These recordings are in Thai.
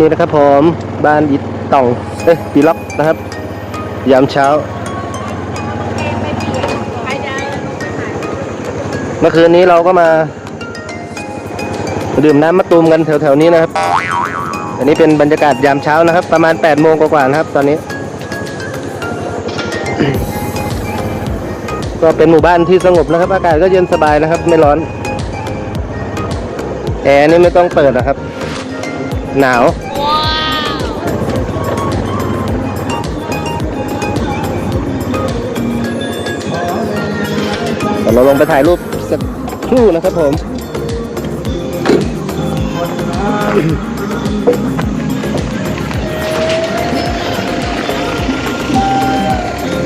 นี่นะครับผมบ้านอิดต่องเอ้ยปีล็อกนะครับ ยามเช้า เมื่อคืนนี้เราก็มา ดื่มน้ำมะตูมกันแถวๆนี้นะครับ อันนี้เป็นบรรยากาศยามเช้านะครับ ประมาณ8ปดโมงกว่าๆนะครับ ตอนนี้ ก็เป็นหมู่บ้านที่สงบนะครับ อากาศก็เย็นสบายนะครับ ไม่ร้อน แอร์นี่ไม่ต้องเปิดนะครับ หนาว เราลงไปถ่ายรูปสักครู่นะครับผม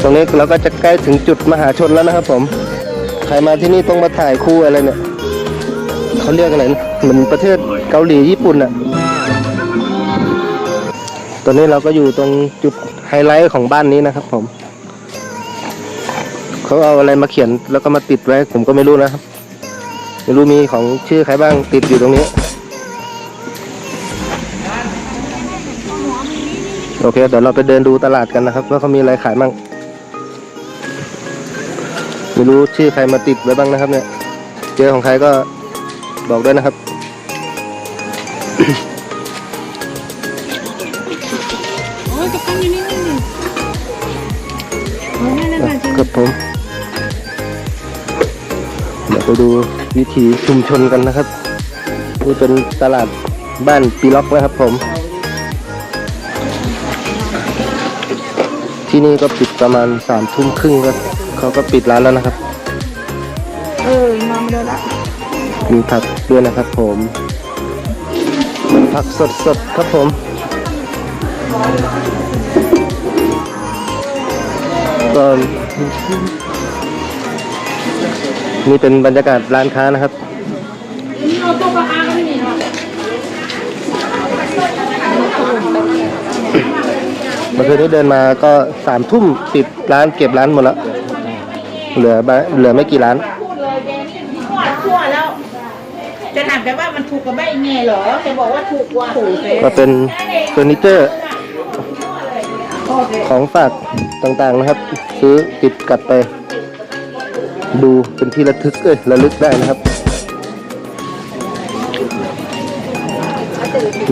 ตรงนี้เราก็จะใกล้ถึงจุดมหาชนแล้วนะครับผม ใครมาที่นี่ต้องมาถ่ายคู่อะไรเนี่ย เขาเรียกอะไรนะเหมือนประเทศเกาหลีญี่ปุ่นอะ ตอนนี้เราก็อยู่ตรงจุดไฮไลท์ของบ้านนี้นะครับ ผมเขาเอาอะไรมาเขียนแล้วก็มาติดไว้ ผมก็ไม่รู้นะครับไม่รู้มีของชื่อใครบ้างติดอยู่ตรงนี้ โอเคเดี๋ยวเราไปเดินดูตลาดกันนะครับว่าเขามีอะไรขายบ้างไม่รู้ชื่อใครมาติดไว้บ้างนะครับ เนี่ย เจอของใครก็บอกด้วยนะครับ ยกับข้าวอยู่นี่นี่นี่โอ้ยน่ารักจริงครับผมเดี๋ยวไปดูวิถีชุมชนกันนะครับ นี่เป็นตลาดบ้านปีล็อกนะครับผม ที่นี่ก็ปิดประมาณสามทุ่มครึ่งก็เขาก็ปิดร้านแล้วนะครับ เออมองเดินละมีผักด้วยนะครับผม ผักสดๆครับผม ก็นี่เป็นบรรยากาศร้านค้านะครับเราตัวปลาอากันนี่เนาะเมื่อคืนนี้เดินมาก็สามทุ่มปิดร้านเก็บร้านหมดแล้ว เหลือบ้าเหลือไม่กี่ร้านพูดเลยแกนี่ทั่วทั่วแล้วจะถามแกว่ามันถูกกับใบเงเหรอแกบอกว่าถูกกว่าถูกเลยก็เป็นเฟอร์นิเจอร์ ของฝากต่างๆนะครับ ซื้อติดกลับไป ดูเป็นที่ระทึกเอ้ยระลึกได้นะครับ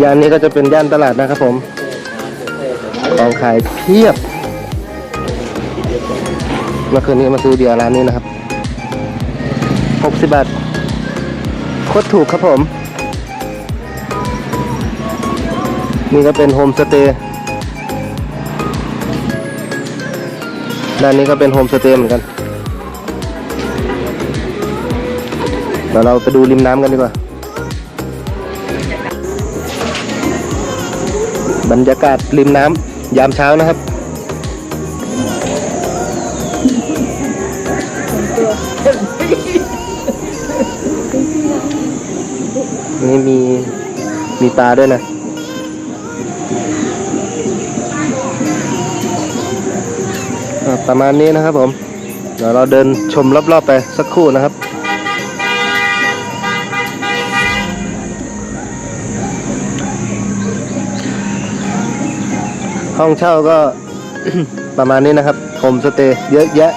ย่านนี้ก็จะเป็นย่านตลาดนะครับผม ของขายเพียบ เมื่อคืนนี้มาซื้อเดียร์ร้านนี้นะครับ 60 บาท โคตรถูกครับผม นี่ก็เป็นโฮมสเตย์ ด้านนี้ก็เป็นโฮมสเตย์เหมือนกันเดี๋ยวเราไปดูริมน้ำกันดีกว่า บรรยากาศริมน้ำยามเช้านะครับนี่มีมีปลาด้วยนะ ประมาณนี้นะครับผม เดี๋ยวเราเดินชมรอบๆไปสักครู่นะครับห้องเช่าก็ประมาณนี้นะครับโฮมสเตย์เยอะแยะ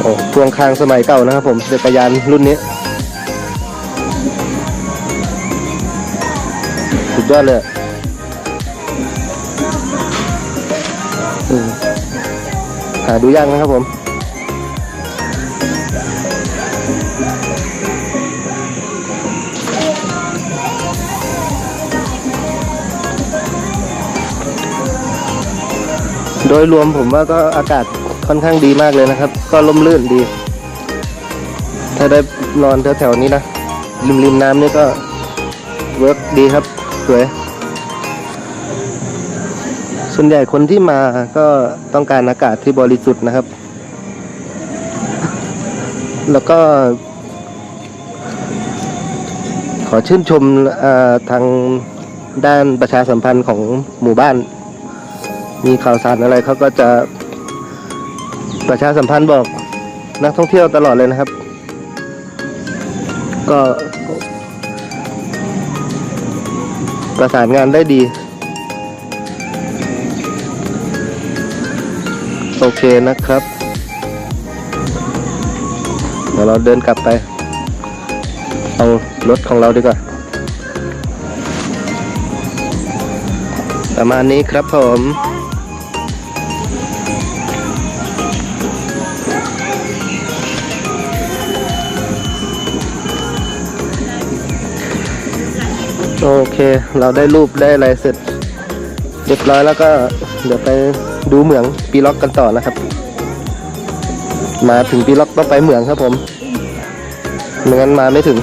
โอ้พวงคางสมัยเก่านะครับผมจักรยานรุ่นนี้ สุดยอดเลยอะอืมหาดูยากนะครับผมโดยรวมผมว่าก็อากาศค่อนข้างดีมากเลยนะครับ ก็ล่มลื่นดี ถ้าได้นอนแถวๆนี้นะริมริมๆน้ำนี่ก็เวิร์กดีครับ วยส่วนใหญ่คนที่มาก็ต้องการอากาศที่บริสุทธิ์นะครับ แล้วก็ ขอชื่นชมทางด้านประชาสัมพันธ์ของหมู่บ้าน มีข่าวสารอะไรเขาก็จะประชาสัมพันธ์บอกนักท่องเที่ยวตลอดเลยนะครับ ก็ ประสานงานได้ดี โอเคนะครับ เดี๋ยวเราเดินกลับไป เอารถของเราดีกว่า ประมาณนี้ครับผม โอเค เราได้รูปได้อะไรเสร็จเรียบร้อยแล้วก็เดี๋ยวไปดูเหมืองปีล็อกกันต่อนะครับ มาถึงปีล็อกต้องไปเหมืองครับผมไม่งั้นมาไม่ถึง